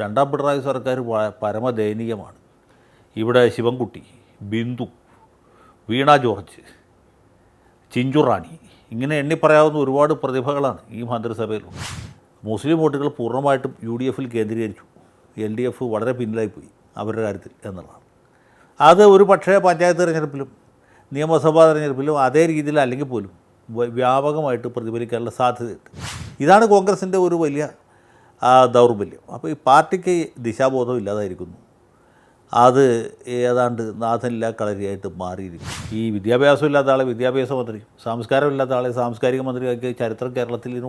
രണ്ടാം പിണറായി സർക്കാർ പരമദയനീയമാണ്. ഇവിടെ ശിവൻകുട്ടി ബിന്ദു വീണ ജോർജ് ചിഞ്ചുറാണി ഇങ്ങനെ എണ്ണി പറയാവുന്ന ഒരുപാട് പ്രതിഭകളാണ് ഈ മന്ത്രിസഭയിലുള്ളത് മുസ്ലിം വോട്ടുകൾ പൂർണമായിട്ടും യു ഡി എഫിൽ കേന്ദ്രീകരിച്ചു. എൽ ഡി എഫ് വളരെ പിന്നിലായിപ്പോയി അവരുടെ കാര്യത്തിൽ എന്നുള്ളതാണ്. അത് ഒരു പക്ഷേ പഞ്ചായത്ത് തിരഞ്ഞെടുപ്പിലും നിയമസഭാ തിരഞ്ഞെടുപ്പിലും അതേ രീതിയിൽ അല്ലെങ്കിൽ പോലും വ്യാപകമായിട്ട് പ്രതിഫലിക്കാനുള്ള സാധ്യതയുണ്ട്. ഇതാണ് കോൺഗ്രസിന്റെ ഒരു വലിയ ആ, ദൗർബല്യം. അപ്പോൾ ഈ പാർട്ടിക്ക് ദിശാബോധം ഇല്ലാതായിരിക്കുന്നു. അത് ഏതാണ്ട് നാഥനില്ല കളരിയായിട്ട് മാറിയിരിക്കും ഈ വിദ്യാഭ്യാസം ഇല്ലാത്ത ആളെ വിദ്യാഭ്യാസ മന്ത്രി സംസ്കാരം ഇല്ലാത്ത ആളെ സാംസ്കാരിക മന്ത്രിയാക്കിയ ചരിത്രം കേരളത്തിൽ ഇതിനു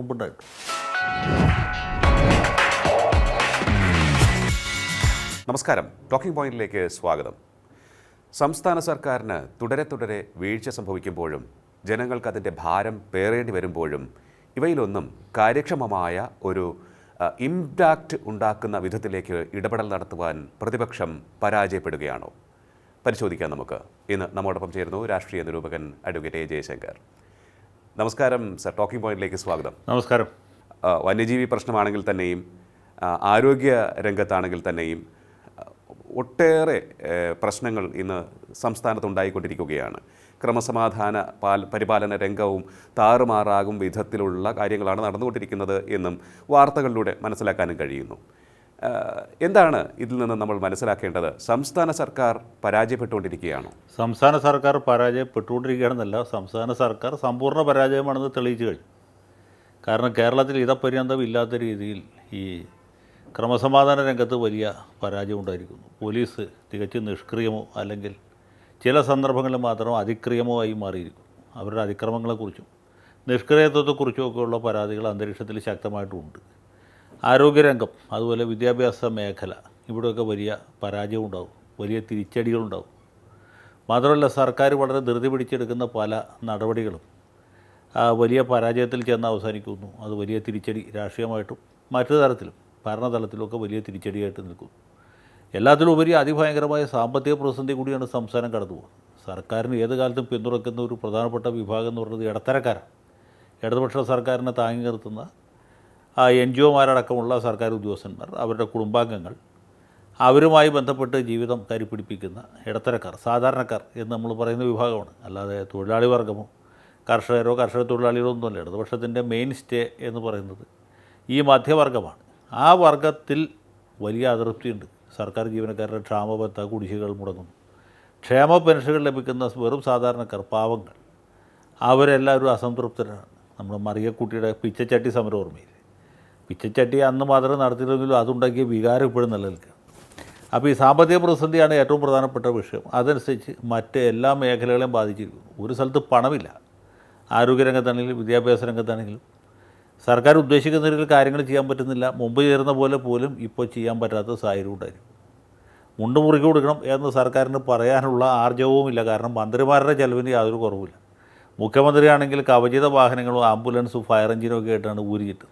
നമസ്കാരം. ടോക്കിംഗ് പോയിന്റിലേക്ക് സ്വാഗതം. സംസ്ഥാന സർക്കാരിന് തുടരെ തുടരെ വീഴ്ച സംഭവിക്കുമ്പോഴും ജനങ്ങൾക്ക് അതിന്റെ ഭാരം പേറേണ്ടി വരുമ്പോഴും ഇവയിലൊന്നും കാര്യക്ഷമമായ ഒരു ഇമ്പാക്റ്റ് ഉണ്ടാക്കുന്ന വിധത്തിലേക്ക് ഇടപെടൽ നടത്തുവാൻ പ്രതിപക്ഷം പരാജയപ്പെടുകയാണോ? പരിശോധിക്കാം നമുക്ക്. ഇന്ന് നമ്മോടൊപ്പം ചേരുന്നു രാഷ്ട്രീയ നിരൂപകൻ അഡ്വക്കേറ്റ് എ ജയശങ്കർ. നമസ്കാരം സർ. ടോക്കിംഗ് പോയിന്റിലേക്ക് സ്വാഗതം. നമസ്കാരം. വന്യജീവി പ്രശ്നമാണെങ്കിൽ തന്നെയും ആരോഗ്യ രംഗത്താണെങ്കിൽ തന്നെയും ഒട്ടേറെ പ്രശ്നങ്ങൾ ഇന്ന് സംസ്ഥാനത്ത് ഉണ്ടായിക്കൊണ്ടിരിക്കുകയാണ്. ക്രമസമാധാന പാൽ പരിപാലന രംഗവും താറുമാറാകും വിധത്തിലുള്ള കാര്യങ്ങളാണ് നടന്നുകൊണ്ടിരിക്കുന്നത് എന്നും വാർത്തകളിലൂടെ മനസ്സിലാക്കാനും കഴിയുന്നു. എന്താണ് ഇതിൽ നിന്ന് നമ്മൾ മനസ്സിലാക്കേണ്ടത്? സംസ്ഥാന സർക്കാർ പരാജയപ്പെട്ടുകൊണ്ടിരിക്കുകയാണോ? സംസ്ഥാന സർക്കാർ പരാജയപ്പെട്ടുകൊണ്ടിരിക്കുകയാണെന്നല്ല സംസ്ഥാന സർക്കാർ സമ്പൂർണ പരാജയമാണെന്ന് തെളിയിച്ചു കഴിഞ്ഞു. കാരണം കേരളത്തിൽ ഇതപര്യന്തം ഇല്ലാത്ത രീതിയിൽ ഈ ക്രമസമാധാന രംഗത്ത് വലിയ പരാജയം ഉണ്ടായിരിക്കുന്നു. പോലീസ് തികച്ചും നിഷ്ക്രിയമോ അല്ലെങ്കിൽ ചില സന്ദർഭങ്ങളിൽ മാത്രം അതിക്രമമായി മാറിയിരിക്കും. അവരുടെ അതിക്രമങ്ങളെക്കുറിച്ചും നിഷ്ക്രിയത്വത്തെക്കുറിച്ചും ഒക്കെയുള്ള പരാതികൾ അന്തരീക്ഷത്തിൽ ശക്തമായിട്ടുണ്ട്. ആരോഗ്യരംഗം അതുപോലെ വിദ്യാഭ്യാസ മേഖല ഇവിടെയൊക്കെ വലിയ പരാജയം ഉണ്ടാവും വലിയ തിരിച്ചടികളുണ്ടാകും മാത്രമല്ല സർക്കാർ വളരെ ധൃതി പിടിച്ചെടുക്കുന്ന പല നടപടികളും വലിയ പരാജയത്തിൽ ചെന്ന് അവസാനിക്കുന്നു. അത് വലിയ തിരിച്ചടി രാഷ്ട്രീയമായിട്ടും മറ്റു തരത്തിലും ഭരണതലത്തിലുമൊക്കെ വലിയ തിരിച്ചടിയായിട്ട് നിൽക്കുന്നു. എല്ലാത്തിലും ഉപരി അതിഭയങ്കരമായ സാമ്പത്തിക പ്രതിസന്ധി കൂടിയാണ് സംസ്ഥാനം കടന്നു പോകുന്നത്. സർക്കാരിന് ഏത് കാലത്തും പിന്തുണയ്ക്കുന്ന ഒരു പ്രധാനപ്പെട്ട വിഭാഗം എന്ന് പറയുന്നത് ഇടത്തരക്കാരാണ്. ഇടതുപക്ഷ സർക്കാരിനെ താങ്ങി നിർത്തുന്ന ആ എൻ ജി ഒമാരടക്കമുള്ള സർക്കാർ ഉദ്യോഗസ്ഥന്മാർ അവരുടെ കുടുംബാംഗങ്ങൾ അവരുമായി ബന്ധപ്പെട്ട് ജീവിതം കരിപ്പിടിപ്പിക്കുന്ന ഇടത്തരക്കാർ സാധാരണക്കാർ എന്ന് നമ്മൾ പറയുന്ന വിഭാഗമാണ്. അല്ലാതെ തൊഴിലാളി വർഗമോ കർഷകരോ കർഷക തൊഴിലാളികളോ ഒന്നുമല്ല. ഇടതുപക്ഷത്തിന്റെ മെയിൻ സ്റ്റേ എന്ന് പറയുന്നത് ഈ മധ്യവർഗമാണ്. ആ വർഗത്തിൽ വലിയ അതൃപ്തിയുണ്ട്. സർക്കാർ ജീവനക്കാരുടെ ക്ഷാമബത്ത കുടിശ്ശികൾ മുടങ്ങുന്നു ക്ഷേമ പെൻഷനുകൾ ലഭിക്കുന്ന വെറും സാധാരണക്കാർ പാവങ്ങൾ. അവരെല്ലാവരും അസംതൃപ്തരാണ്. നമ്മൾ മറിയക്കുട്ടിയുടെ പിച്ചച്ചട്ടി സമരം ഓർമ്മയില്ലേ? പിച്ചച്ചട്ടി അന്ന് മാത്രം നടത്തിയില്ലെങ്കിലും അതുണ്ടാക്കിയ വികാരം ഇപ്പോഴും നിലനിൽക്കുക അപ്പോൾ ഈ സാമ്പത്തിക പ്രതിസന്ധിയാണ് ഏറ്റവും പ്രധാനപ്പെട്ട വിഷയം. അതനുസരിച്ച് മറ്റ് എല്ലാ മേഖലകളെയും ബാധിച്ചിരിക്കുന്നു. ഒരു സ്ഥലത്ത് പണമില്ല. ആരോഗ്യരംഗത്താണെങ്കിലും വിദ്യാഭ്യാസ രംഗത്താണെങ്കിലും സർക്കാർ ഉദ്ദേശിക്കുന്ന രീതിയിൽ കാര്യങ്ങൾ ചെയ്യാൻ പറ്റുന്നില്ല. മുമ്പ് ചേരുന്ന പോലെ പോലും ഇപ്പോൾ ചെയ്യാൻ പറ്റാത്ത സാഹചര്യം ഉണ്ടായിരിക്കും. മുണ്ട് മുറുക്കി കൊടുക്കണം എന്ന് സർക്കാരിന് പറയാനുള്ള ആർജവുമില്ല കാരണം മന്ത്രിമാരുടെ ചെലവിന് യാതൊരു കുറവുമില്ല. മുഖ്യമന്ത്രിയാണെങ്കിൽ കവചിത വാഹനങ്ങളും ആംബുലൻസും ഫയർ എഞ്ചിനും ഒക്കെ ആയിട്ടാണ് ഊരിയിട്ട്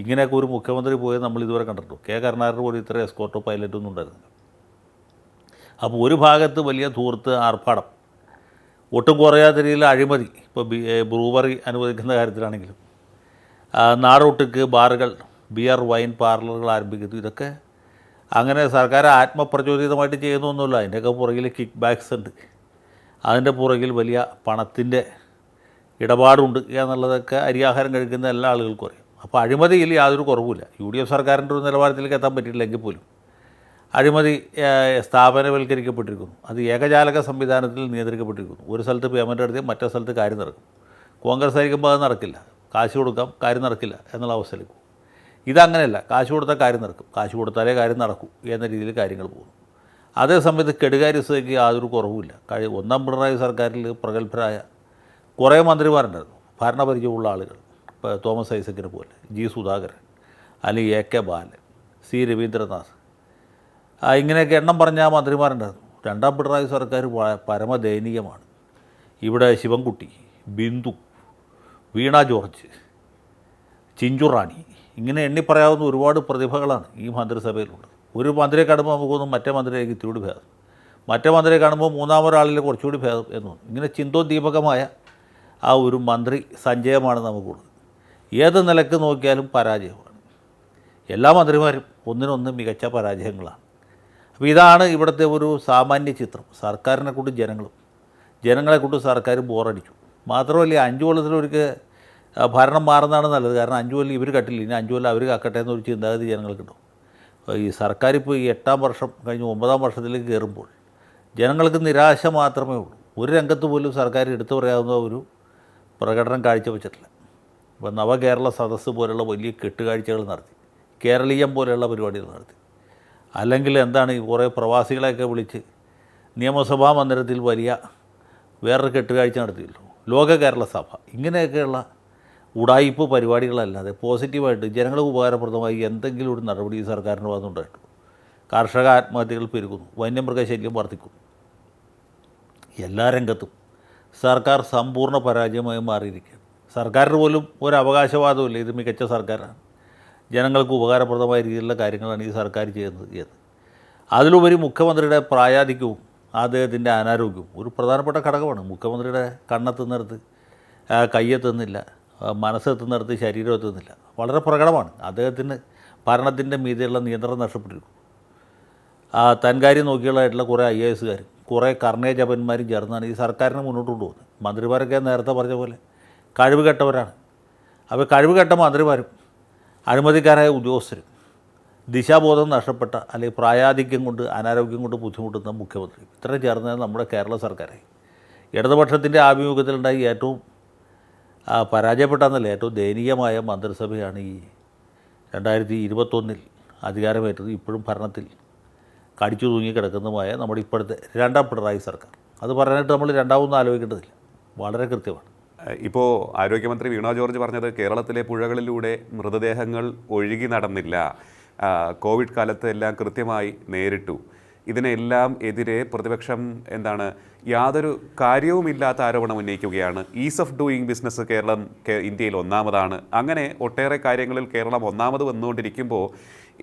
ഇങ്ങനെയൊക്കെ ഒരു മുഖ്യമന്ത്രി പോയത് നമ്മൾ ഇതുവരെ കണ്ടിട്ടു കെ കരുണാകരൻ പോലും ഇത്ര എസ്കോർട്ടോ പൈലറ്റൊന്നും ഉണ്ടായിരുന്നില്ല. അപ്പോൾ ഒരു ഭാഗത്ത് വലിയ ധൂർത്ത് ആർഭാടം. ഒട്ടും കുറയാത്ത രീതിയിൽ അഴിമതി. ഇപ്പോൾ ബ്രൂവറി അനുവദിക്കുന്ന കാര്യത്തിലാണെങ്കിലും. നാടൊട്ടുക്ക് ബാറുകൾ ബിയർ വൈൻ പാർലറുകൾ ആരംഭിക്കുന്നു. ഇതൊക്കെ അങ്ങനെ സർക്കാർ ആത്മപ്രചോദിതമായിട്ട് ചെയ്യുന്നൊന്നുമില്ല. അതിന്റെയൊക്കെ പുറകിൽ കിക്ക് ബാക്സ് ഉണ്ട്. അതിന്റെ പുറകിൽ വലിയ പണത്തിന്റെ ഇടപാടുണ്ട് എന്നുള്ളതൊക്കെ അരിയാഹാരം കഴിക്കുന്ന എല്ലാ ആളുകൾക്കും അറിയാം. അപ്പോൾ അഴിമതിയിൽ യാതൊരു കുറവുമില്ല. യു ഡി എഫ് സർക്കാരിന്റെ ഒരു നിലവാരത്തിലേക്ക് എത്താൻ പറ്റിയില്ലെങ്കിൽ പോലും അഴിമതി സ്ഥാപനവൽക്കരിക്കപ്പെട്ടിരിക്കുന്നു. അത് ഏകജാലക സംവിധാനത്തിൽ നിയന്ത്രിക്കപ്പെട്ടിരിക്കുന്നു. ഒരു സ്ഥലത്ത് പേയ്മെന്റ് നടത്തിയാൽ മറ്റേ സ്ഥലത്ത് കാര്യം നടക്കും. കോൺഗ്രസ് ആയിരിക്കുമ്പോൾ അത് നടക്കില്ല. കാശ് കൊടുക്കാം കാര്യം നടക്കില്ല എന്നുള്ള അവസ്ഥയിലേക്ക് പോകും. ഇതങ്ങനെയല്ല കാശ് കൊടുത്താൽ കാര്യം നടക്കും. കാശ് കൊടുത്താലേ കാര്യം നടക്കൂ എന്ന രീതിയിൽ കാര്യങ്ങൾ പോകുന്നു. അതേസമയത്ത് കെടുകാര്യസ്ഥതയ്ക്ക് യാതൊരു കുറവുമില്ല. കഴി ഒന്നാം പിണറായി സർക്കാരിൽ പ്രഗത്ഭരായ കുറേ മന്ത്രിമാരുണ്ടായിരുന്നു. ഭരണപരിചയമുള്ള ആളുകൾ. ഇപ്പോൾ തോമസ് ഐസക്കിനെ പോലെ. ജി സുധാകരൻ അല്ലെങ്കിൽ A K Balan C Raveendranath ഇങ്ങനെയൊക്കെ എണ്ണം പറഞ്ഞ മന്ത്രിമാരുണ്ടായിരുന്നു. രണ്ടാം പിണറായി സർക്കാർ പരമദയനീയമാണ്. ഇവിടെ ശിവൻകുട്ടി ബിന്ദു വീണ ജോർജ് ചിഞ്ചുറാണി ഇങ്ങനെ എണ്ണി പറയാവുന്ന ഒരുപാട് പ്രതിഭകളാണ് ഈ മന്ത്രിസഭയിലുള്ളത്. ഒരു മന്ത്രിയെ കാണുമ്പോൾ നമുക്ക് തോന്നും മറ്റേ മന്ത്രിയിലേക്ക് ഇത്തിരി ഭേദം. മറ്റേ മന്ത്രിയെ കാണുമ്പോൾ മൂന്നാമൊരാളിൽ കുറച്ചുകൂടി ഭേദം എന്ന് ഇങ്ങനെ ചിന്തോദ്ദീപകമായ ആ ഒരു മന്ത്രി സഞ്ചയമാണ് നമുക്കുള്ളത് ഏത് നിലയ്ക്ക് നോക്കിയാലും പരാജയമാണ്. എല്ലാ മന്ത്രിമാരും ഒന്നിനൊന്ന് മികച്ച പരാജയങ്ങളാണ്. അപ്പോൾ ഇതാണ് ഇവിടുത്തെ ഒരു സാമാന്യ ചിത്രം. സർക്കാരിനെ കൊണ്ട് ജനങ്ങളും ജനങ്ങളെ കൊണ്ട് സർക്കാർ ബോറടിച്ചു. മാത്രമല്ല അഞ്ചു കൊല്ലത്തിലൊരിക്കൽ ഭരണം മാറുന്നതാണ് നല്ലത്. കാരണം അഞ്ച് കൊല്ലം ഇവർ കട്ടില്ല. ഇനി അഞ്ച് കൊല്ലം അവർ കക്കട്ടെ എന്നൊരു ചിന്താഗതി ജനങ്ങൾക്കുണ്ടാവും അപ്പോൾ ഈ സർക്കാർ ഇപ്പോൾ ഈ എട്ടാം വർഷം കഴിഞ്ഞ് ഒമ്പതാം വർഷത്തിലേക്ക് കയറുമ്പോൾ ജനങ്ങൾക്ക് നിരാശ മാത്രമേ ഉള്ളൂ. ഒരു രംഗത്ത് പോലും സർക്കാർ എടുത്തു പറയാവുന്ന ഒരു പ്രകടനം കാഴ്ചവെച്ചിട്ടില്ല. ഇപ്പോൾ നവകേരള സദസ്സ് പോലുള്ള വലിയ കെട്ടുകാഴ്ചകൾ നടത്തി കേരളീയം പോലെയുള്ള പരിപാടികൾ നടത്തി. അല്ലെങ്കിൽ എന്താണ് ഈ കുറേ പ്രവാസികളെയൊക്കെ വിളിച്ച് നിയമസഭാ മന്ദിരത്തിൽ വലിയ വേറൊരു കെട്ടുകാഴ്ച നടത്തിയല്ലോ. ലോക കേരള സഭ ഇങ്ങനെയൊക്കെയുള്ള ഉടായ്പ പരിപാടികളല്ലാതെ പോസിറ്റീവായിട്ട് ജനങ്ങൾക്ക് ഉപകാരപ്രദമായി എന്തെങ്കിലും ഒരു നടപടി ഈ സർക്കാരിന് വന്നുണ്ടായിട്ടു കർഷക ആത്മഹത്യകൾ പെരുകുന്നു. വന്യമൃഗശല്യം വർദ്ധിക്കുന്നു എല്ലാ രംഗത്തും സർക്കാർ സമ്പൂർണ പരാജയമായി മാറിയിരിക്കുകയാണ്. സർക്കാരിന് പോലും ഒരു അവകാശവാദമില്ല ഇത് മികച്ച സർക്കാരാണ്. ജനങ്ങൾക്ക് ഉപകാരപ്രദമായ രീതിയിലുള്ള കാര്യങ്ങളാണ് ഈ സർക്കാർ ചെയ്യുന്നത് എന്ന്. അതിലുപരി മുഖ്യമന്ത്രിയുടെ പ്രായാധിക്യവും അദ്ദേഹത്തിന്റെ അനാരോഗ്യം ഒരു പ്രധാനപ്പെട്ട ഘടകമാണ്. മുഖ്യമന്ത്രിയുടെ കണ്ണെത്തുന്നിടത്ത് കയ്യെത്തുന്നില്ല മനസ്സെത്തുന്നിടത്ത് ശരീരം എത്തുന്നില്ല. വളരെ പ്രകടമാണ്. അദ്ദേഹത്തിന് ഭരണത്തിന്റെ മീതിയുള്ള നിയന്ത്രണം നഷ്ടപ്പെട്ടിരിക്കും തൻകാര്യം നോക്കിയുള്ളതായിട്ടുള്ള കുറേ ഐ എ എസുകാരും കുറേ കർണേജപന്മാരും ചേർന്നാണ് ഈ സർക്കാരിനെ മുന്നോട്ട് കൊണ്ടുപോകുന്നത്. മന്ത്രിമാരൊക്കെ നേരത്തെ പറഞ്ഞ പോലെ കഴിവ് കെട്ടവരാണ് അപ്പോൾ കഴിവ് കെട്ട മന്ത്രിമാരും അഴിമതിക്കാരായ ഉദ്യോഗസ്ഥരും ദിശാബോധം നഷ്ടപ്പെട്ട അല്ലെങ്കിൽ പ്രായാധിക്യം കൊണ്ട് അനാരോഗ്യം കൊണ്ട് ബുദ്ധിമുട്ടുന്ന മുഖ്യമന്ത്രി. ഇത്രയും ചേർന്നത് നമ്മുടെ കേരള സർക്കാരായി ഇടതുപക്ഷത്തിന്റെ ആഭിമുഖ്യത്തിലുണ്ടായി ഏറ്റവും പരാജയപ്പെട്ടെന്നല്ല ഏറ്റവും ദയനീയമായ മന്ത്രിസഭയാണ് ഈ രണ്ടായിരത്തി ഇരുപത്തൊന്നിൽ അധികാരമേറ്റത്. ഇപ്പോഴും ഭരണത്തിൽ കടിച്ചു തൂങ്ങി കിടക്കുന്നതുമായ നമ്മുടെ ഇപ്പോഴത്തെ രണ്ടാം പിണറായി സർക്കാർ. അത് പറയാനായിട്ട് നമ്മൾ രണ്ടാമൊന്നും ആലോചിക്കേണ്ടതില്ല. വളരെ കൃത്യമാണ്. ഇപ്പോൾ ആരോഗ്യമന്ത്രി വീണ ജോർജ് പറഞ്ഞത് കേരളത്തിലെ പുഴകളിലൂടെ മൃതദേഹങ്ങൾ ഒഴുകി നടന്നില്ല. കോവിഡ് കാലത്ത് എല്ലാം കൃത്യമായി നേരിട്ടു. ഇതിനെല്ലാം എതിരെ പ്രതിപക്ഷം എന്താണ് യാതൊരു കാര്യവുമില്ലാത്ത ആരോപണം ഉന്നയിക്കുകയാണ്. Ease of doing business Kerala ഇന്ത്യയിൽ ഒന്നാമതാണ്. അങ്ങനെ ഒട്ടേറെ കാര്യങ്ങളിൽ കേരളം ഒന്നാമത് വന്നുകൊണ്ടിരിക്കുമ്പോൾ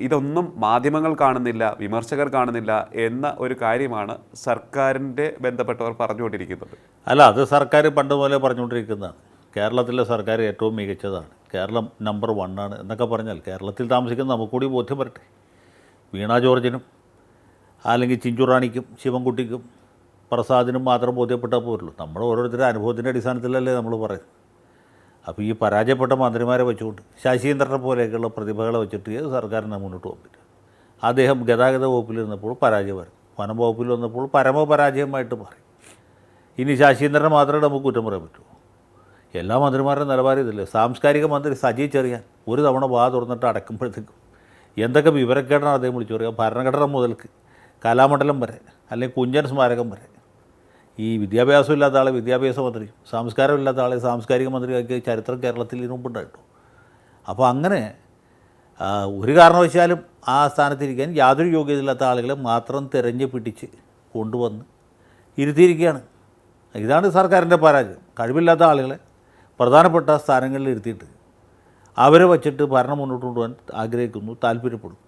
ഇതൊന്നും മാധ്യമങ്ങൾ കാണുന്നില്ല വിമർശകർ കാണുന്നില്ല എന്ന ഒരു കാര്യമാണ് സർക്കാരിന്റെ ബന്ധപ്പെട്ടവർ പറഞ്ഞുകൊണ്ടിരിക്കുന്നത്. അല്ല അത് സർക്കാർ പണ്ട് മുതലേ പറഞ്ഞുകൊണ്ടിരിക്കുന്നതാണ്. കേരളത്തിലെ സർക്കാർ ഏറ്റവും മികച്ചതാണ്. കേരളം നമ്പർ വണ്ണാണ് എന്നൊക്കെ പറഞ്ഞാൽ കേരളത്തിൽ താമസിക്കുന്ന നമുക്ക് കൂടി ബോധ്യം വരട്ടെ വീണ ജോർജിനും അല്ലെങ്കിൽ ചിഞ്ചുറാണിക്കും ശിവൻകുട്ടിക്കും പ്രസാദിനും മാത്രം ബോധ്യപ്പെട്ടാൽ പോരുള്ളൂ. നമ്മൾ ഓരോരുത്തരുടെ അനുഭവത്തിന്റെ അടിസ്ഥാനത്തിലല്ലേ നമ്മൾ പറയുന്നത്. അപ്പോൾ ഈ പരാജയപ്പെട്ട മന്ത്രിമാരെ വെച്ചുകൊണ്ട് ശശീന്ദ്രനെ പോലെയൊക്കെയുള്ള പ്രതിഭകളെ വെച്ചിട്ട് ഏത് സർക്കാരിനെ മുന്നോട്ട് പോകാൻ പറ്റും? അദ്ദേഹം ഗതാഗത വകുപ്പിലിരുന്നപ്പോൾ പരാജയമായിരുന്നു. വനം വകുപ്പിൽ വന്നപ്പോൾ പരമപരാജയമായിട്ട് മാറി. ഇനി ശശീന്ദ്രനെ മാത്രമേ നമുക്ക് കുറ്റം പറയാൻ പറ്റൂ. എല്ലാ മന്ത്രിമാരുടെ നിലവാരം ഇതില്ലേ സാംസ്കാരിക മന്ത്രി സജി ചെറിയാൻ ഒരു തവണ വാ തുറന്നിട്ട് അടക്കുമ്പോഴത്തേക്കും എന്തൊക്കെ വിവരക്കേടാണ് അദ്ദേഹം വിളിച്ചു പറയുക? ഭരണഘടന മുതൽക്ക് കലാമണ്ഡലം വരെ അല്ലെങ്കിൽ കുഞ്ചൻ സ്മാരകം വരെ. ഈ വിദ്യാഭ്യാസം ഇല്ലാത്ത ആളെ വിദ്യാഭ്യാസ മന്ത്രി സംസ്കാരം ഇല്ലാത്ത ആളെ സാംസ്കാരിക മന്ത്രിയാക്കിയ ചരിത്രം കേരളത്തിൽ ഇതിനു മുമ്പുണ്ടായിട്ടു അപ്പോൾ അങ്ങനെ ഒരു കാരണവശാലും ആ സ്ഥാനത്തിരിക്കാൻ യാതൊരു യോഗ്യതയില്ലാത്ത ആളുകളെ മാത്രം തിരഞ്ഞു പിടിച്ച് കൊണ്ടുവന്ന് ഇരുത്തിയിരിക്കുകയാണ്. ഇതാണ് സർക്കാരിന്റെ പരാജയം. കഴിവില്ലാത്ത ആളുകളെ പ്രധാനപ്പെട്ട സ്ഥാനങ്ങളിൽ ഇരുത്തിയിട്ട് അവരെ വച്ചിട്ട് ഭരണം മുന്നോട്ട് കൊണ്ടുപോകാൻ ആഗ്രഹിക്കുന്നു താല്പര്യപ്പെടും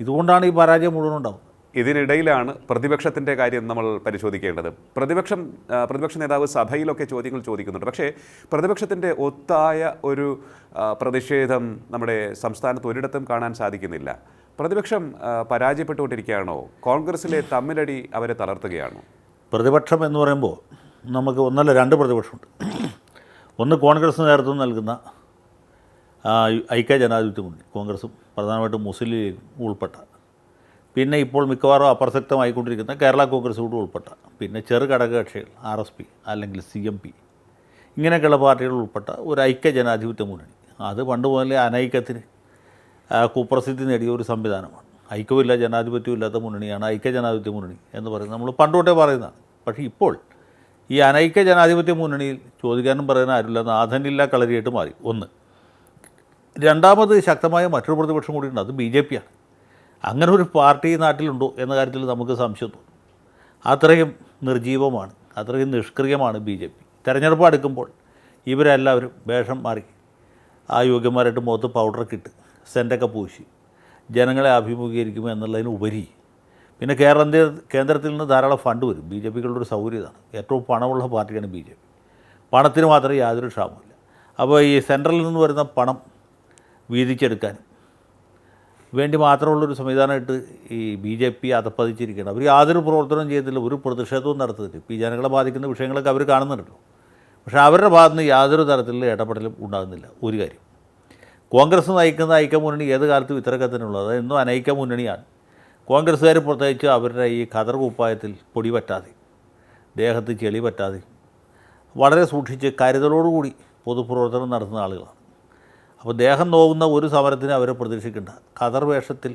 ഇതുകൊണ്ടാണ് ഈ പരാജയം മുഴുവൻ ഉണ്ടാവുന്നത്. ഇതിനിടയിലാണ് പ്രതിപക്ഷത്തിന്റെ കാര്യം നമ്മൾ പരിശോധിക്കേണ്ടത്. പ്രതിപക്ഷം പ്രതിപക്ഷ നേതാവ് സഭയിലൊക്കെ ചോദ്യങ്ങൾ ചോദിക്കുന്നുണ്ട്. പക്ഷേ പ്രതിപക്ഷത്തിന്റെ ഒത്തായ ഒരു പ്രതിഷേധം നമ്മുടെ സംസ്ഥാനത്ത് ഒരിടത്തും കാണാൻ സാധിക്കുന്നില്ല. പ്രതിപക്ഷം പരാജയപ്പെട്ടുകൊണ്ടിരിക്കുകയാണോ? കോൺഗ്രസിലെ തമ്മിലടി അവരെ തളർത്തുകയാണോ? പ്രതിപക്ഷം എന്ന് പറയുമ്പോൾ നമുക്ക് ഒന്നല്ല രണ്ട് പ്രതിപക്ഷമുണ്ട്. ഒന്ന് കോൺഗ്രസ് നേതൃത്വം നൽകുന്ന ഐക്യ ജനാധിപത്യ മുന്നണി കോൺഗ്രസും പ്രധാനമായിട്ടും മുസ്ലിം ലീഗും ഉൾപ്പെട്ട. പിന്നെ ഇപ്പോൾ മിക്കവാറും അപ്രസക്തമായിക്കൊണ്ടിരിക്കുന്ന കേരള കോൺഗ്രസ് കൂടി ഉൾപ്പെട്ട. പിന്നെ ചെറു ഘടകകക്ഷികൾ ആർ എസ് പി അല്ലെങ്കിൽ സി എം പി ഇങ്ങനെയൊക്കെയുള്ള പാർട്ടികൾ ഉൾപ്പെട്ട ഒരു ഐക്യ ജനാധിപത്യ മുന്നണി. അത് പണ്ട് മുതലേ അനൈക്യത്തിന് കുപ്രസിദ്ധി നേടിയ ഒരു സംവിധാനമാണ്. ഐക്യമില്ല ജനാധിപത്യവും ഇല്ലാത്ത മുന്നണിയാണ് ഐക്യ ജനാധിപത്യ മുന്നണി എന്ന് പറയുന്നത്. നമ്മൾ പണ്ടുകൊട്ടേ പറയുന്നതാണ്. പക്ഷേ ഇപ്പോൾ ഈ അനൈക്യ ജനാധിപത്യ മുന്നണിയിൽ ചോദിക്കാനും പറയാനും ആരുമില്ല. നാഥനില്ല കളരിയായിട്ട് മാറി. ഒന്ന്. രണ്ടാമത് ശക്തമായ മറ്റൊരു പ്രതിപക്ഷം ഉണ്ട്. അത് ബി ജെ പിയാണ് അങ്ങനെ ഒരു പാർട്ടി നാട്ടിലുണ്ടോ എന്ന കാര്യത്തിൽ നമുക്ക് സംശയം തോന്നും. അത്രയും നിർജീവമാണ്. അത്രയും നിഷ്ക്രിയമാണ് ബി ജെ പി. തെരഞ്ഞെടുപ്പ് അടുക്കുമ്പോൾ ഇവരെല്ലാവരും വേഷം മാറി ആ യോഗ്യന്മാരായിട്ട് മുഖത്ത് പൗഡറൊക്കെ ഇട്ട് സെന്റൊക്കെ പൂശി ജനങ്ങളെ അഭിമുഖീകരിക്കുമോ എന്നുള്ളതിന് ഉപരി പിന്നെ കേരള കേന്ദ്രത്തിൽ നിന്ന് ധാരാളം ഫണ്ട് വരും. ബി ജെ പിക്കുള്ളൊരു സൗകര്യം ഏറ്റവും പണമുള്ള പാർട്ടിയാണ് ബി ജെ പി. പണത്തിന് മാത്രമേ യാതൊരു ക്ഷാമമില്ല അപ്പോൾ ഈ സെൻട്രലിൽ നിന്ന് വരുന്ന പണം വീതിച്ചെടുക്കാനും വേണ്ടി മാത്രമുള്ളൊരു സംവിധാനമായിട്ട് ഈ ബി ജെ പി അതപ്പതിച്ചിരിക്കുകയാണ് അവർ യാതൊരു പ്രവർത്തനവും ചെയ്തില്ല ഒരു പ്രതിഷേധവും നടത്തുന്നില്ല ഇപ്പോൾ ഈ ജനങ്ങളെ ബാധിക്കുന്ന വിഷയങ്ങളൊക്കെ അവർ കാണുന്നുണ്ടല്ലോ. പക്ഷേ അവരുടെ ഭാഗത്ത് നിന്ന് യാതൊരു തരത്തിലുള്ള ഇടപെടലും ഉണ്ടാകുന്നില്ല. ഒരു കാര്യം. കോൺഗ്രസ് നയിക്കുന്ന ഐക്യമുന്നണി ഏത് കാലത്തും ഇത്തരക്കത്തിനുള്ളത് എന്നും അനൈക്യ മുന്നണിയാണ് കോൺഗ്രസ്സുകാർ പ്രത്യേകിച്ച് അവരുടെ ഈ ഖദർ കുപ്പായത്തിൽ പൊടി പറ്റാതെ ദേഹത്ത് ചെളി പറ്റാതെ വളരെ സൂക്ഷിച്ച് കരുതലോടുകൂടി പൊതുപ്രവർത്തനം നടത്തുന്ന ആളുകളാണ്. അപ്പോൾ ദേഹം നോവുന്ന ഒരു സമരത്തിന് അവരെ പ്രതീക്ഷിക്കേണ്ട ഖദർ വേഷത്തിൽ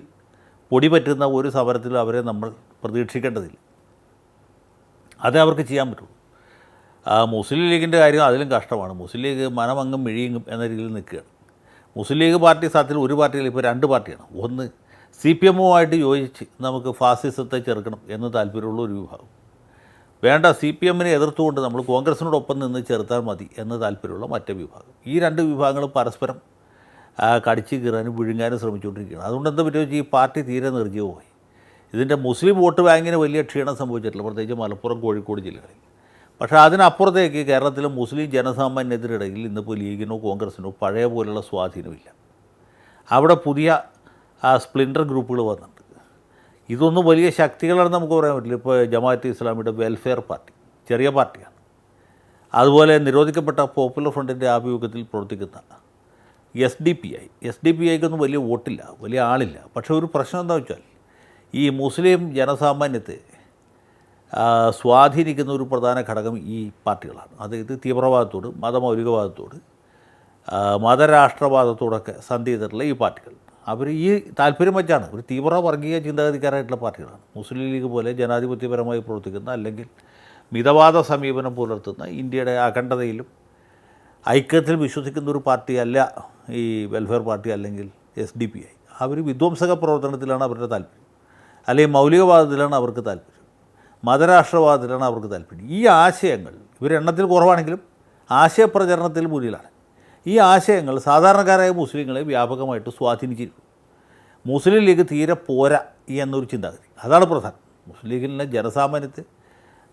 പൊടി പറ്റുന്ന ഒരു സമരത്തിലും അവരെ നമ്മൾ പ്രതീക്ഷിക്കേണ്ടതില്ല. അതേ അവർക്ക് ചെയ്യാൻ പറ്റുള്ളൂ. മുസ്ലിം ലീഗിന്റെ കാര്യം അതിലും കഷ്ടമാണ്. മുസ്ലിം ലീഗ് മനമങ്ങും മിഴിയങ്ങും എന്ന രീതിയിൽ നിൽക്കുകയാണ്. മുസ്ലിം ലീഗ് പാർട്ടി സത്യത്തിൽ ഒരു പാർട്ടിയിൽ ഇപ്പോൾ രണ്ട് പാർട്ടിയാണ്. ഒന്ന് സി പി എമ്മുമായിട്ട് യോജിച്ച് നമുക്ക് ഫാസിസത്തെ ചെറുക്കണം എന്ന് താല്പര്യമുള്ള ഒരു വിഭാഗം. വേണ്ട സി പി എമ്മിനെ എതിർത്തുകൊണ്ട് നമ്മൾ കോൺഗ്രസിനോടൊപ്പം നിന്ന് ചെറുത്താൽ മതി എന്ന് താല്പര്യമുള്ള മറ്റേ വിഭാഗം. ഈ രണ്ട് വിഭാഗങ്ങളും പരസ്പരം കടിച്ച് കീറാനും വിഴുങ്ങാനും ശ്രമിച്ചുകൊണ്ടിരിക്കുകയാണ്. അതുകൊണ്ട് എന്താ പറ്റുക ഈ പാർട്ടി തീരെ നിർജീവമായി. ഇതിന്റെ മുസ്ലിം വോട്ട് ബാങ്കിന് വലിയ ക്ഷീണം സംഭവിച്ചിട്ടില്ല പ്രത്യേകിച്ച് മലപ്പുറം കോഴിക്കോട് ജില്ലകളിൽ. പക്ഷേ അതിനപ്പുറത്തേക്ക് കേരളത്തിലെ മുസ്ലിം ജനസാമാന്യത്തിനിടയിൽ ഇന്നിപ്പോൾ ലീഗിനോ കോൺഗ്രസിനോ പഴയ പോലുള്ള സ്വാധീനമില്ല. അവിടെ പുതിയ ആ, സ്പ്ലിൻഡർ ഗ്രൂപ്പുകൾ വന്നിട്ടുണ്ട്. ഇതൊന്നും വലിയ ശക്തികളാണെന്ന് നമുക്ക് പറയാൻ പറ്റില്ല. ഇപ്പോൾ ജമാഅത്ത് ഇസ്ലാമിയുടെ വെൽഫെയർ പാർട്ടി ചെറിയ പാർട്ടിയാണ്. അതുപോലെ നിരോധിക്കപ്പെട്ട പോപ്പുലർ ഫ്രണ്ടിന്റെ ആഭിമുഖ്യത്തിൽ പ്രവർത്തിക്കുന്ന S D P I S D P ഐക്കൊന്നും വലിയ വോട്ടില്ല വലിയ ആളില്ല. പക്ഷേ ഒരു പ്രശ്നം എന്താ വെച്ചാൽ ഈ മുസ്ലിം ജനസാമാന്യത്തെ സ്വാധീനിക്കുന്ന ഒരു പ്രധാന ഘടകം ഈ പാർട്ടികളാണ്. അതായത് തീവ്രവാദത്തോട് മതമൗലികവാദത്തോട് മതരാഷ്ട്രവാദത്തോടൊക്കെ സന്ധി ചെയ്തിട്ടുള്ള ഈ പാർട്ടികൾ. അവർ ഈ താല്പര്യം വെച്ചാണ്. ഒരു തീവ്ര വർഗീയ ചിന്താഗതിക്കാരായിട്ടുള്ള പാർട്ടികളാണ്. മുസ്ലിം ലീഗ് പോലെ ജനാധിപത്യപരമായി പ്രവർത്തിക്കുന്ന അല്ലെങ്കിൽ മിതവാദ സമീപനം പുലർത്തുന്ന ഇന്ത്യയുടെ അഖണ്ഡതയിലും ഐക്യത്തിൽ വിശ്വസിക്കുന്ന ഒരു പാർട്ടിയല്ല ഈ വെൽഫെയർ പാർട്ടി അല്ലെങ്കിൽ എസ് ഡി പി ഐ അവർ വിധ്വംസക പ്രവർത്തനത്തിലാണ് അവരുടെ താല്പര്യം. അല്ലെങ്കിൽ മൗലികവാദത്തിലാണ് അവർക്ക് താല്പര്യം. മതരാഷ്ട്രവാദത്തിലാണ് അവർക്ക് താല്പര്യം. ഈ ആശയങ്ങൾ ഇവരെണ്ണത്തിൽ കുറവാണെങ്കിലും ആശയപ്രചരണത്തിൽ മുന്നിലാണ്. ഈ ആശയങ്ങൾ സാധാരണക്കാരായ മുസ്ലിങ്ങളെ വ്യാപകമായിട്ട് സ്വാധീനിച്ചിരിക്കുന്നു. മുസ്ലിം ലീഗ് തീരെ പോരാ എന്നൊരു ചിന്താഗതി. അതാണ് പ്രധാനം. മുസ്ലിം ലീഗിലെ ജനസാമാന്യത്തെ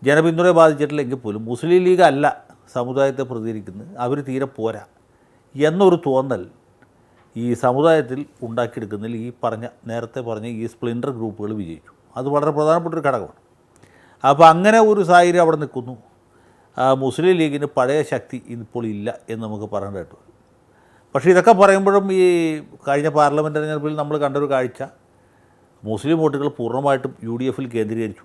ജനപിന്തുണയെ ബാധിച്ചിട്ടില്ലെങ്കിൽ പോലും മുസ്ലിം ലീഗ് അല്ല സമുദായത്തെ പ്രതികരിക്കുന്നത് അവർ തീരെ പോരാ എന്നൊരു തോന്നൽ ഈ സമുദായത്തിൽ ഉണ്ടാക്കിയെടുക്കുന്നതിൽ ഈ പറഞ്ഞ നേരത്തെ പറഞ്ഞ ഈ സ്പ്ലിൻഡർ ഗ്രൂപ്പുകൾ വിജയിച്ചു. അത് വളരെ പ്രധാനപ്പെട്ട ഒരു ഘടകമാണ്. അപ്പോൾ അങ്ങനെ ഒരു സാഹചര്യം അവിടെ നിൽക്കുന്നു. മുസ്ലിം ലീഗിന് പഴയ ശക്തി ഇപ്പോൾ ഇല്ല എന്ന് നമുക്ക് പറയേണ്ടതായിട്ട് വരും പക്ഷേ ഇതൊക്കെ പറയുമ്പോഴും ഈ കഴിഞ്ഞ പാർലമെന്റ് തെരഞ്ഞെടുപ്പിൽ നമ്മൾ കണ്ടൊരു കാഴ്ച. മുസ്ലിം വോട്ടുകൾ പൂർണമായിട്ടും യു ഡി എഫിൽ കേന്ദ്രീകരിച്ചു.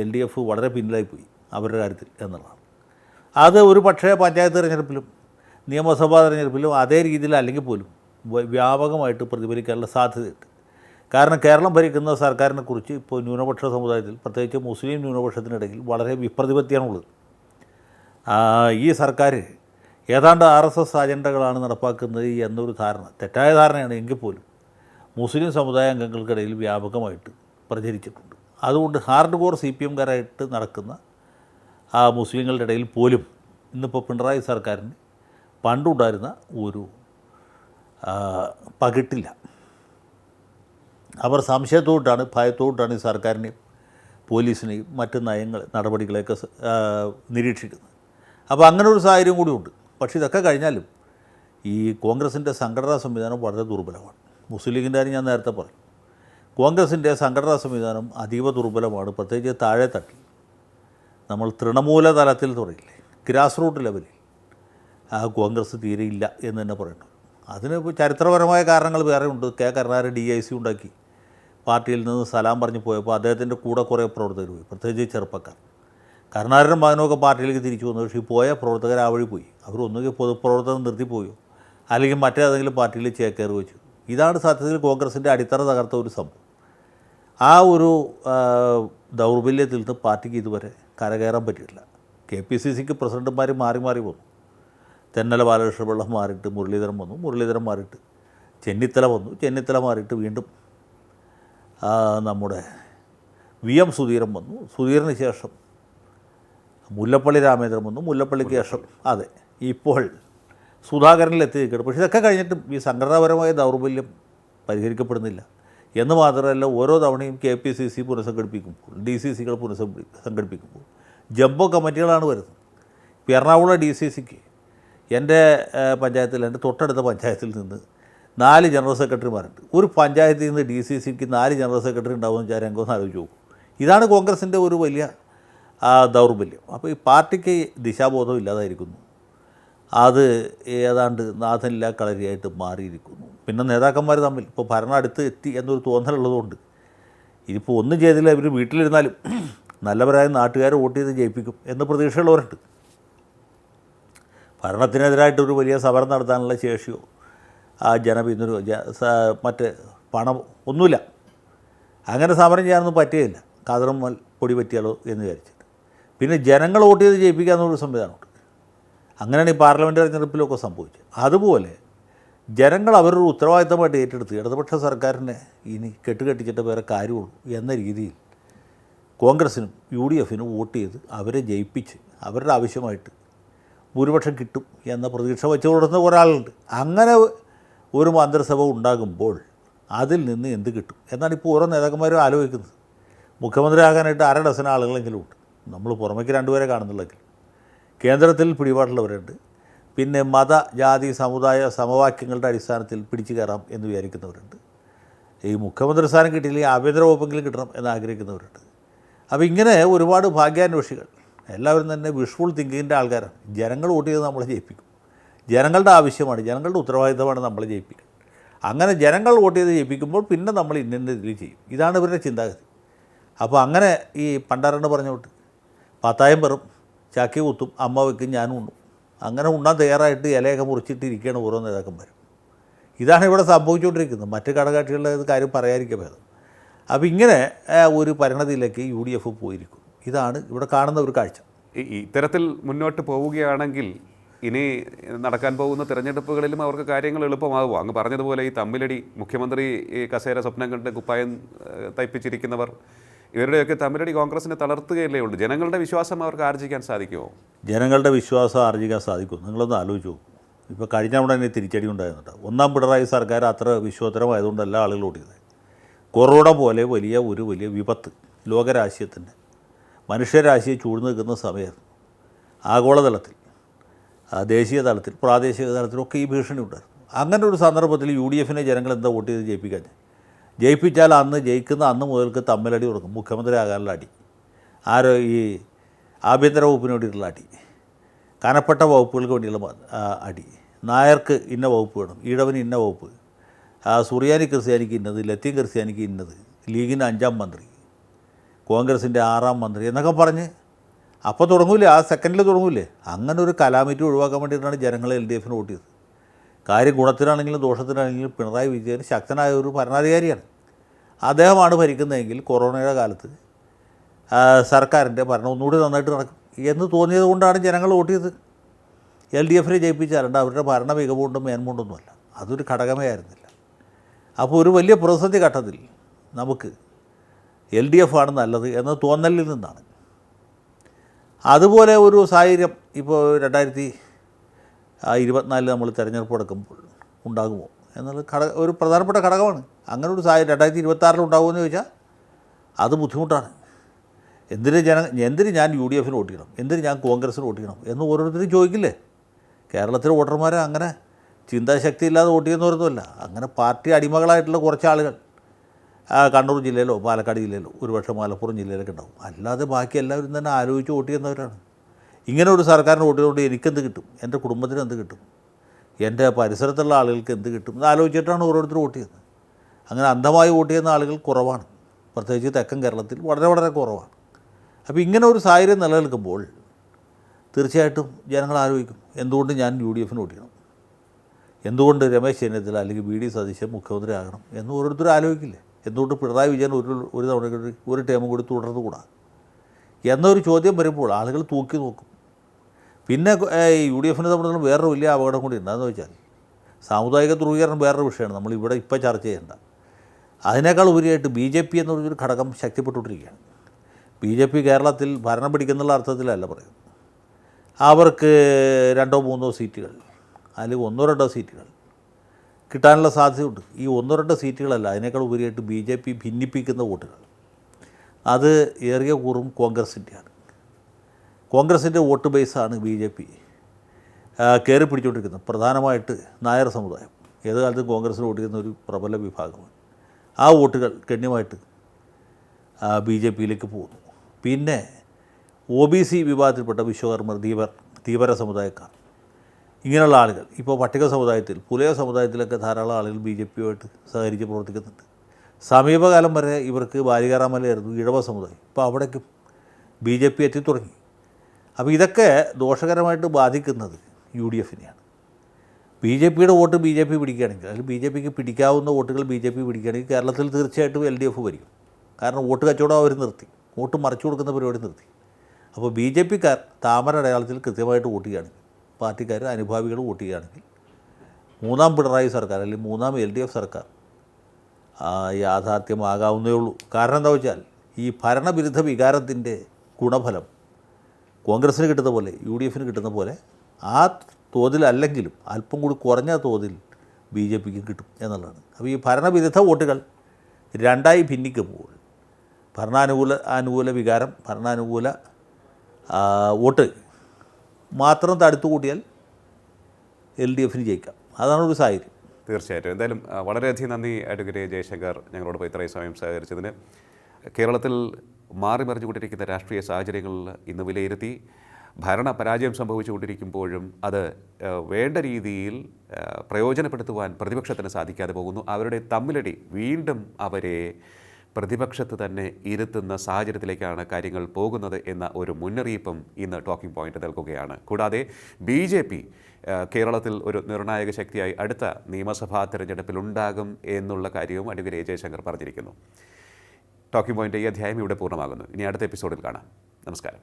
എൽ ഡി എഫ് വളരെ പിന്നിലായിപ്പോയി അവരുടെ കാര്യത്തിൽ എന്നുള്ളതാണ്. അത് ഒരു പക്ഷേ പഞ്ചായത്ത് തിരഞ്ഞെടുപ്പിലും നിയമസഭാ തിരഞ്ഞെടുപ്പിലും അതേ രീതിയിൽ അല്ലെങ്കിൽ പോലും വ്യാപകമായിട്ട് പ്രതിഫലിക്കാനുള്ള സാധ്യതയുണ്ട്. കാരണം കേരളം ഭരിക്കുന്ന സർക്കാരിനെക്കുറിച്ച് ഇപ്പോൾ ന്യൂനപക്ഷ സമുദായത്തിൽ പ്രത്യേകിച്ച് മുസ്ലിം ന്യൂനപക്ഷത്തിനിടയിൽ വളരെ വിപ്രതിപത്തിയാണുള്ളത്. ഈ സർക്കാർ ഏതാണ്ട് ആർ എസ് എസ് അജണ്ടകളാണ് നടപ്പാക്കുന്നത് എന്നൊരു ധാരണ തെറ്റായ ധാരണയാണ് എങ്കിൽ പോലും മുസ്ലിം സമുദായ അംഗങ്ങൾക്കിടയിൽ വ്യാപകമായിട്ട് പ്രചരിച്ചിട്ടുണ്ട്. അതുകൊണ്ട് ഹാർഡ് കോർ സി പി എംകാരായിട്ട് നടക്കുന്ന ആ മുസ്ലിങ്ങളുടെ ഇടയിൽ പോലും ഇന്നിപ്പോൾ പിണറായി സർക്കാരിന് പണ്ടുണ്ടായിരുന്ന ഒരു പകിട്ടില്ല. അവർ സംശയത്തോട്ടാണ് ഭയത്തോട്ടാണ് ഈ സർക്കാരിനെയും പോലീസിനെയും മറ്റ് നയങ്ങൾ നടപടികളെയൊക്കെ നിരീക്ഷിക്കുന്നത്. അപ്പോൾ അങ്ങനെ ഒരു സാഹചര്യം കൂടിയുണ്ട് പക്ഷേ ഇതൊക്കെ കഴിഞ്ഞാലും ഈ കോൺഗ്രസിന്റെ സംഘടനാ സംവിധാനം വളരെ ദുർബലമാണ്. മുസ്ലിം ലീഗിന്റെ കാര്യം ഞാൻ നേരത്തെ പറഞ്ഞു. കോൺഗ്രസിന്റെ സംഘടനാ സംവിധാനം അതീവ ദുർബലമാണ്. പ്രത്യേകിച്ച് താഴെ തട്ടിൽ നമ്മൾ തൃണമൂല തലത്തിൽ തുടങ്ങില്ലേ ഗ്രാസ് റൂട്ട് ലെവലിൽ. ആ കോൺഗ്രസ് തീരെ ഇല്ല എന്ന് തന്നെ പറയുന്നു അതിന് ചരിത്രപരമായ കാരണങ്ങൾ വേറെ ഉണ്ട്. K Karunakaran D I C ഉണ്ടാക്കി. പാർട്ടിയിൽ നിന്ന് സലാം പറഞ്ഞു പോയപ്പോൾ അദ്ദേഹത്തിന്റെ കൂടെ കുറേ പ്രവർത്തകർ പോയി. പ്രത്യേകിച്ച് ചെറുപ്പക്കാർ. കരുണാകരനും മകനുമൊക്കെ പാർട്ടിയിലേക്ക് തിരിച്ചു വന്നു. പക്ഷേ പോയ പ്രവർത്തകർ ആ വഴി പോയി. അവർ ഒന്നുകിൽ പൊതുപ്രവർത്തനം നിർത്തിപ്പോയോ? അല്ലെങ്കിൽ മറ്റേതെങ്കിലും പാർട്ടിയിൽ ചേക്കേറി വെച്ചു. ഇതാണ് സത്യത്തിൽ കോൺഗ്രസിന്റെ അടിത്തറ തകർത്ത ഒരു സംഭവം. ആ ഒരു ദൗർബല്യത്തിൽ നിന്ന് പാർട്ടിക്ക് ഇതുവരെ കരകയറാൻ പറ്റിയിട്ടില്ല. കെ പി സി സിക്ക് പ്രസിഡന്റുമാർ മാറി മാറി വന്നു. തെന്നല ബാലകൃഷ്ണപിള്ള മാറിയിട്ട് മുരളീധരൻ വന്നു. മുരളീധരൻ മാറിയിട്ട് ചെന്നിത്തല വന്നു. ചെന്നിത്തല മാറിയിട്ട് വീണ്ടും നമ്മുടെ വി എം സുധീരൻ വന്നു. സുധീറിന് ശേഷം മുല്ലപ്പള്ളി രാമേന്ദ്രൻ വന്നു മുല്ലപ്പള്ളിക്ക് ശേഷം അതെ ഇപ്പോൾ സുധാകരനിൽ എത്തി നിൽക്കണം പക്ഷേ ഇതൊക്കെ കഴിഞ്ഞിട്ടും ഈ സംഘടനാപരമായ ദൗർബല്യം പരിഹരിക്കപ്പെടുന്നില്ല. എന്ന് മാത്രമല്ല ഓരോ തവണയും കെ പി സി സി പുനഃസംഘടിപ്പിക്കുമ്പോൾ ഡി സി സികൾ പുനഃസംഘടിപ്പിക്കുമ്പോൾ സംഘടിപ്പിക്കുമ്പോൾ ജംബോ കമ്മിറ്റികളാണ് വരുന്നത്. ഇപ്പോൾ എറണാകുളം ഡി സി സിക്ക് എന്റെ പഞ്ചായത്തിൽ എന്റെ തൊട്ടടുത്ത പഞ്ചായത്തിൽ നിന്ന് നാല് ജനറൽ സെക്രട്ടറിമാരുണ്ട്. ഒരു പഞ്ചായത്തിൽ നിന്ന് ഡി സി സിക്ക് നാല് ജനറൽ സെക്രട്ടറി ഉണ്ടാവുമെന്ന് വിചാരം രംഗം ആലോചിച്ച് നോക്കും. ഇതാണ് കോൺഗ്രസിന്റെ ഒരു വലിയ ആ, ദൗർബല്യം. അപ്പോൾ ഈ പാർട്ടിക്ക് ദിശാബോധം ഇല്ലാതായിരിക്കുന്നു. അത് ഏതാണ്ട് നാഥനില്ല കളരിയായിട്ട് മാറിയിരിക്കുന്നു. പിന്നെ നേതാക്കന്മാർ തമ്മിൽ ഇപ്പോൾ ഭരണം അടുത്ത് എത്തി എന്നൊരു തോന്നലുള്ളതുകൊണ്ട് ഇതിപ്പോൾ ഒന്നും ചെയ്തില്ല. ഇവർ വീട്ടിലിരുന്നാലും നല്ലവരായ നാട്ടുകാരെ വോട്ട് ചെയ്ത് ജയിപ്പിക്കും എന്ന് പ്രതീക്ഷയുള്ളവരുണ്ട്. ഭരണത്തിനെതിരായിട്ടൊരു വലിയ സമരം നടത്താനുള്ള ശേഷിയോ ആ ജനം ഇന്നൊരു മറ്റ് പണം ഒന്നുമില്ല. അങ്ങനെ സമരം ചെയ്യാനൊന്നും പറ്റുകയില്ല. കാതറമ്മൽ പൊടി പറ്റിയാലോ എന്ന് വിചാരിച്ചിട്ട് പിന്നെ ജനങ്ങൾ വോട്ട് ചെയ്ത് ജയിപ്പിക്കുക എന്നൊരു സംവിധാനമുണ്ട് അങ്ങനെയാണ് ഈ പാർലമെന്റ് തെരഞ്ഞെടുപ്പിലൊക്കെ സംഭവിച്ചത്. അതുപോലെ ജനങ്ങൾ അവരൊരു ഉത്തരവാദിത്തമായിട്ട് ഏറ്റെടുത്ത് ഇടതുപക്ഷ സർക്കാരിനെ ഇനി കെട്ടുകെട്ടിച്ചിട്ട് വേറെ കാര്യമുള്ളൂ എന്ന രീതിയിൽ കോൺഗ്രസിനും യു ഡി എഫിനും വോട്ട് ചെയ്ത് അവരെ ജയിപ്പിച്ച് അവരുടെ ആവശ്യമായിട്ട് ഭൂരിപക്ഷം കിട്ടും എന്ന പ്രതീക്ഷ വെച്ച് കൊടുക്കുന്ന ഒരാളുണ്ട് അങ്ങനെ ഒരു മന്ത്രിസഭ ഉണ്ടാകുമ്പോൾ അതിൽ നിന്ന് എന്ത് കിട്ടും? എന്നാണ് ഇപ്പോൾ ഓരോ നേതാക്കന്മാരും ആലോചിക്കുന്നത്. മുഖ്യമന്ത്രി ആകാനായിട്ട് അര ഡസൻ ആളുകളെങ്കിലും ഉണ്ട്. നമ്മൾ പുറമേക്ക് രണ്ടുപേരെ കാണുന്നുള്ളെങ്കിൽ കേന്ദ്രത്തിൽ പിടിപാടുള്ളവരുണ്ട്. പിന്നെ മത ജാതി സമുദായ സമവാക്യങ്ങളുടെ അടിസ്ഥാനത്തിൽ പിടിച്ചു കയറാം എന്ന് വിചാരിക്കുന്നവരുണ്ട്. ഈ മുഖ്യമന്ത്രി സ്ഥാനം കിട്ടിയില്ലെങ്കിൽ ആഭ്യന്തര വകുപ്പെങ്കിലും കിട്ടണം എന്ന് ആഗ്രഹിക്കുന്നവരുണ്ട്. അപ്പോൾ ഇങ്ങനെ ഒരുപാട് ഭാഗ്യാന്വേഷികൾ എല്ലാവരും തന്നെ വിഷ്വൾ തിങ്കിങ്ങിന്റെ ആൾക്കാരാണ്. ജനങ്ങൾ വോട്ട് ചെയ്ത് നമ്മളെ ജയിപ്പിക്കും. ജനങ്ങളുടെ ആവശ്യമാണ് ജനങ്ങളുടെ ഉത്തരവാദിത്തമാണ് നമ്മളെ ജയിപ്പിക്കുക അങ്ങനെ ജനങ്ങൾ വോട്ട് ചെയ്ത് ജയിപ്പിക്കുമ്പോൾ പിന്നെ നമ്മൾ ഇന്ന ചെയ്യും. ഇതാണ് ഇവരുടെ ചിന്താഗതി. അപ്പോൾ അങ്ങനെ ഈ പണ്ടാരണ്ട് പറഞ്ഞോട്ട് പത്തായം പെറും ചാക്കി കുത്തും. അമ്മ വെക്കും ഞാനും ഉണ്ണും. അങ്ങനെ ഉണ്ണാൻ തയ്യാറായിട്ട് ഇലയൊക്കെ മുറിച്ചിട്ട് ഇരിക്കുകയാണ് ഓരോ നേതാക്കന്മാരും. ഇതാണ് ഇവിടെ സംഭവിച്ചുകൊണ്ടിരിക്കുന്നത്. മറ്റ് കടകാക്ഷികളുടെ ഇത് കാര്യം പറയാതിരിക്കുക ഭേദം. അപ്പോൾ ഇങ്ങനെ ഒരു പരിണതിയിലേക്ക് യു ഡി എഫ് പോയിരിക്കും ഇതാണ് ഇവിടെ കാണുന്ന ഒരു കാഴ്ച. ഇത്തരത്തിൽ മുന്നോട്ട് പോവുകയാണെങ്കിൽ ഇനി നടക്കാൻ പോകുന്ന തിരഞ്ഞെടുപ്പുകളിലും അവർക്ക് കാര്യങ്ങൾ എളുപ്പമാകുമോ അങ്ങ് പറഞ്ഞതുപോലെ ഈ തമ്മിലടി മുഖ്യമന്ത്രി കസേര സ്വപ്നം കണ്ട് കുപ്പായം തയ്പ്പിച്ചിരിക്കുന്നവർ ഇവരുടെയൊക്കെ തമ്മിലടി കോൺഗ്രസിനെ തളർത്തുകയല്ലേ ഉള്ളൂ. ജനങ്ങളുടെ വിശ്വാസം അവർക്ക് ആർജിക്കാൻ സാധിക്കുമോ? ജനങ്ങളുടെ വിശ്വാസം ആർജിക്കാൻ സാധിക്കും നിങ്ങളൊന്ന് ആലോചിച്ചു ഇപ്പോൾ കഴിഞ്ഞ തവണ തന്നെ തിരിച്ചടി ഉണ്ടായിരുന്നുണ്ട് ഒന്നാം പിണറായി സർക്കാർ അത്ര വിശ്വോത്തരമായതുകൊണ്ടല്ല ആളുകൾ ഓടിയത്. കൊറോണ പോലെ വലിയ ഒരു വലിയ വിപത്ത് ലോകരാശിയത്തിന്റെ മനുഷ്യരാശിയെ ചൂട് നിൽക്കുന്ന സമയത്ത് ആഗോളതലത്തിൽ ദേശീയ തലത്തിൽ പ്രാദേശിക തലത്തിലൊക്കെ ഈ ഭീഷണി ഉണ്ടായിരുന്നു. അങ്ങനെ ഒരു സന്ദർഭത്തിൽ യു ഡി എഫിനെ ജനങ്ങൾ എന്താ വോട്ട് ചെയ്ത് ജയിപ്പിക്കാൻ? ജയിപ്പിച്ചാൽ അന്ന് ജയിക്കുന്ന അന്ന് മുതൽക്ക് തമ്മിലടി കൊടുക്കും. മുഖ്യമന്ത്രി ആകാനുള്ള അടി. ആരോ ഈ ആഭ്യന്തര വകുപ്പിന് വേണ്ടിയിട്ടുള്ള അടി. കനപ്പെട്ട വകുപ്പുകൾക്ക് വേണ്ടിയുള്ള അടി. നായർക്ക് ഇന്ന വകുപ്പ് വേണം. ഈഴവന് ഇന്ന വകുപ്പ്. സുറിയാനി ക്രിസ്ത്യാനിക്ക് ഇന്നത് ലത്തീൻ ക്രിസ്ത്യാനിക്ക് ഇന്നത് ലീഗിന്റെ അഞ്ചാം മന്ത്രി കോൺഗ്രസിന്റെ ആറാം മന്ത്രി എന്നൊക്കെ പറഞ്ഞ്. അപ്പോൾ തുടങ്ങൂലേ? ആ സെക്കൻഡിൽ തുടങ്ങൂലേ? അങ്ങനെ ഒരു കലാമിറ്റി ഒഴിവാക്കാൻ വേണ്ടിയിട്ടാണ് ജനങ്ങൾ എൽ ഡി എഫിന് വോട്ട് ചെയ്തത്. കാര്യം ഗുണത്തിനാണെങ്കിലും ദോഷത്തിനാണെങ്കിലും പിണറായി വിജയൻ ശക്തനായ ഒരു ഭരണാധികാരിയാണ്. അദ്ദേഹമാണ് ഭരിക്കുന്നതെങ്കിൽ കൊറോണയുടെ കാലത്ത് സർക്കാരിന്റെ ഭരണം ഒന്നുകൂടി നന്നായിട്ട് നടക്കും എന്ന് തോന്നിയത് കൊണ്ടാണ് ജനങ്ങൾ വോട്ട് ചെയ്തത്. എൽ ഡി എഫിനെ ജയിപ്പിച്ചാലുണ്ട് അവരുടെ ഭരണ മികവുകൊണ്ടും മേന്മുണ്ടൊന്നുമല്ല അതൊരു ഘടകമേ ആയിരുന്നില്ല അപ്പോൾ ഒരു വലിയ പ്രതിസന്ധി ഘട്ടത്തിൽ നമുക്ക് എൽ ഡി എഫ് ആണ് നല്ലത് എന്ന തോന്നലിൽ നിന്നാണ്. അതുപോലെ ഒരു സാഹചര്യം ഇപ്പോൾ രണ്ടായിരത്തി ഇരുപത്തിനാലിൽ നമ്മൾ തിരഞ്ഞെടുപ്പ് നടക്കുമ്പോൾ ഉണ്ടാകുമോ? എന്നുള്ള ഘടക ഒരു പ്രധാനപ്പെട്ട ഘടകമാണ്. അങ്ങനെ ഒരു സാഹചര്യം രണ്ടായിരത്തി ഇരുപത്താറിൽ ഉണ്ടാകുമെന്ന് ചോദിച്ചാൽ അത് ബുദ്ധിമുട്ടാണ്. എന്തിന് ജന എന്തിന് ഞാൻ യു ഡി എഫിന് വോട്ട് ചെയ്യണം? എന്തിന് ഞാൻ കോൺഗ്രസ്സിന് വോട്ട് ചെയ്യണം? എന്ന് ഓരോരുത്തരും ചോദിക്കില്ലേ? കേരളത്തിലെ വോട്ടർമാർ അങ്ങനെ ചിന്താശക്തി ഇല്ലാതെ വോട്ട് ചെയ്യുന്നവരൊന്നുമല്ല. അങ്ങനെ പാർട്ടി അടിമകളായിട്ടുള്ള കുറച്ച് ആളുകൾ കണ്ണൂർ ജില്ലയിലോ പാലക്കാട് ജില്ലയിലോ ഒരുപക്ഷെ മലപ്പുറം ജില്ലയിലൊക്കെ ഉണ്ടാവും. അല്ലാതെ ബാക്കി എല്ലാവരും തന്നെ ആലോചിച്ച് വോട്ട് ചെയ്യുന്നവരാണ്. ഇങ്ങനെ ഒരു സർക്കാരിന് വോട്ട് ചെയ്തുകൊണ്ട് എനിക്കെന്ത് കിട്ടും? എന്റെ കുടുംബത്തിന് എന്ത് കിട്ടും? എന്റെ പരിസരത്തുള്ള ആളുകൾക്ക് എന്ത് കിട്ടും? ആലോചിച്ചിട്ടാണ് ഓരോരുത്തർ വോട്ട് ചെയ്യുന്നത്. അങ്ങനെ അന്ധമായി വോട്ട് ചെയ്യുന്ന ആളുകൾ കുറവാണ്. പ്രത്യേകിച്ച് തെക്കൻ കേരളത്തിൽ വളരെ വളരെ കുറവാണ്. അപ്പോൾ ഇങ്ങനെ ഒരു സാഹചര്യം നിലനിൽക്കുമ്പോൾ തീർച്ചയായിട്ടും ജനങ്ങൾ ആലോചിക്കും എന്തുകൊണ്ട് ഞാൻ യു ഡി എഫിന് വോട്ട് ചെയ്യണം? എന്തുകൊണ്ട് രമേശ് ചെന്നിത്തല അല്ലെങ്കിൽ ബി ഡി സതീശൻ മുഖ്യമന്ത്രി ആകണം എന്ന് ഓരോരുത്തരും ആലോചിക്കില്ലേ? എന്തുകൊണ്ട് പിണറായി വിജയൻ ഒരു ഒരു തവണ ഒരു ടേമും കൂടി തുടർന്നുകൂടാ? എന്നൊരു ചോദ്യം വരുമ്പോൾ ആളുകൾ തൂക്കി നോക്കും. പിന്നെ യു ഡി എഫിനെ തമ്മിലുള്ള വേറൊരു വലിയ അപകടം കൂടി എന്താണെന്ന് വെച്ചാൽ സാമുദായിക ധ്രുവീകരണം വേറൊരു വിഷയമാണ്. നമ്മൾ ഇവിടെ ഇപ്പോൾ ചർച്ച ചെയ്യേണ്ട. അതിനേക്കാൾ ഉപരിയായിട്ട് ബി ജെ പി എന്ന് പറഞ്ഞൊരു ഘടകം ശക്തിപ്പെട്ടുകൊണ്ടിരിക്കുകയാണ്. ബി ജെ പി കേരളത്തിൽ ഭരണം പിടിക്കുന്നുള്ള അർത്ഥത്തിലല്ല പറയും അവർക്ക് രണ്ടോ മൂന്നോ സീറ്റുകൾ അല്ലെങ്കിൽ ഒന്നോ രണ്ടോ സീറ്റുകൾ കിട്ടാനുള്ള സാധ്യതയുണ്ട്. ഈ ഒന്നോ രണ്ടോ സീറ്റുകളല്ല അതിനേക്കാൾ ഉപരിയായിട്ട് ബി ജെ പി ഭിന്നിപ്പിക്കുന്ന വോട്ടുകൾ. അത് ഏറിയ കൂറും കോൺഗ്രസിന്റെയാണ്. കോൺഗ്രസിന്റെ വോട്ട് ബേസാണ് ബി ജെ പി. കയറി പിടിച്ചുകൊണ്ടിരിക്കുന്നത് പ്രധാനമായിട്ട് നായർ സമുദായം. ഏത് കാലത്തും കോൺഗ്രസ്സിന് വോട്ട് ചെയ്യുന്ന ഒരു പ്രബല വിഭാഗമാണ്. ആ വോട്ടുകൾ ഗണ്യമായിട്ട് ബി ജെ പിയിലേക്ക് പോകുന്നു. പിന്നെ ഒ ബി സി വിഭാഗത്തിൽപ്പെട്ട വിശ്വകർമ്മർ ധീവർ ധീവര സമുദായക്കാർ. ഇങ്ങനെയുള്ള ആളുകൾ. ഇപ്പോൾ പട്ടിക സമുദായത്തിൽ പുലയ സമുദായത്തിലൊക്കെ ധാരാളം ആളുകൾ ബി ജെ പിയുമായിട്ട് സഹകരിച്ച് പ്രവർത്തിക്കുന്നുണ്ട്. സമീപകാലം വരെ ഇവർക്ക് ബാലികാറാമലയായിരുന്നു ഇഴവ സമുദായം. ഇപ്പോൾ അവിടേക്കും ബി ജെ പി എത്തി തുടങ്ങി. അപ്പോൾ ഇതൊക്കെ ദോഷകരമായിട്ട് ബാധിക്കുന്നത് യു ഡി എഫിനെയാണ്. ബി ജെ പിയുടെ വോട്ട് ബി ജെ പി പിടിക്കുകയാണെങ്കിൽ അല്ലെങ്കിൽ ബി ജെ പിക്ക് പിടിക്കാവുന്ന വോട്ടുകൾ ബി ജെ പി പിടിക്കുകയാണെങ്കിൽ കേരളത്തിൽ തീർച്ചയായിട്ടും എൽ ഡി എഫ് വരും കാരണം വോട്ട് കച്ചവടം അവർ നിർത്തി. വോട്ട് മറിച്ചു കൊടുക്കുന്ന പരിപാടി നിർത്തി. അപ്പോൾ ബി ജെ പിക്കാർ താമര അടയാളത്തിൽ കൃത്യമായിട്ട് വോട്ട് ചെയ്യുകയാണെങ്കിൽ പാർട്ടിക്കാർ അനുഭാവികൾ വോട്ട് ചെയ്യുകയാണെങ്കിൽ മൂന്നാം പിണറായി സർക്കാർ അല്ലെങ്കിൽ മൂന്നാം എൽ ഡി എഫ് സർക്കാർ യാഥാർത്ഥ്യമാകാവുന്നേ ഉള്ളൂ. കാരണം എന്താ വെച്ചാൽ ഈ ഭരണവിരുദ്ധ വികാരത്തിന്റെ ഗുണഫലം കോൺഗ്രസ്സിന് കിട്ടുന്ന പോലെ യു ഡി എഫിന് കിട്ടുന്ന പോലെ ആ തോതിൽ തോതിലല്ലെങ്കിലും അല്പം കൂടി കുറഞ്ഞ തോതിൽ ബി ജെ പിക്ക് കിട്ടും എന്നുള്ളതാണ്. അപ്പോൾ ഈ ഭരണവിരുദ്ധ വോട്ടുകൾ രണ്ടായി ഭിന്നിക്കുമ്പോൾ ഭരണാനുകൂല അനുകൂല വികാരം ഭരണാനുകൂല വോട്ട് മാത്രം തടുത്തു കൂട്ടിയാൽ എൽ ഡി എഫിന് ജയിക്കാം. അതാണ് ഒരു സാഹചര്യം. തീർച്ചയായിട്ടും. എന്തായാലും വളരെയധികം നന്ദി അഡ്വക്കേറ്റ് ജയശങ്കർ ഞങ്ങളോടൊപ്പം ഇത്രയും സമയം സഹകരിച്ചതിന്. കേരളത്തിൽ മാറി മറിഞ്ഞുകൊണ്ടിരിക്കുന്ന രാഷ്ട്രീയ സാഹചര്യങ്ങളിൽ ഇന്ന് വിലയിരുത്തി ഭരണ പരാജയം സംഭവിച്ചുകൊണ്ടിരിക്കുമ്പോഴും അത് വേണ്ട രീതിയിൽ പ്രയോജനപ്പെടുത്തുവാൻ പ്രതിപക്ഷത്തിന് സാധിക്കാതെ പോകുന്നു. അവരുടെ തമ്മിലടി വീണ്ടും അവരെ പ്രതിപക്ഷത്ത് തന്നെ ഇരുത്തുന്ന സാഹചര്യത്തിലേക്കാണ് കാര്യങ്ങൾ പോകുന്നത് എന്ന ഒരു മുന്നറിയിപ്പും ഇന്ന് ടോക്കിംഗ് പോയിന്റ് നൽകുകയാണ്. കൂടാതെ ബി ജെ പി കേരളത്തിൽ ഒരു നിർണായക ശക്തിയായി അടുത്ത നിയമസഭാ തെരഞ്ഞെടുപ്പിൽ ഉണ്ടാകും എന്നുള്ള കാര്യവും അഡ്വക്കേറ്റ് ജയശങ്കർ പറഞ്ഞിരിക്കുന്നു. ടോക്കിംഗ് പോയിന്റ് ഈ അധ്യായം ഇവിടെ പൂർണമാകുന്നു. ഇനി അടുത്ത എപ്പിസോഡിൽ കാണാം. നമസ്കാരം.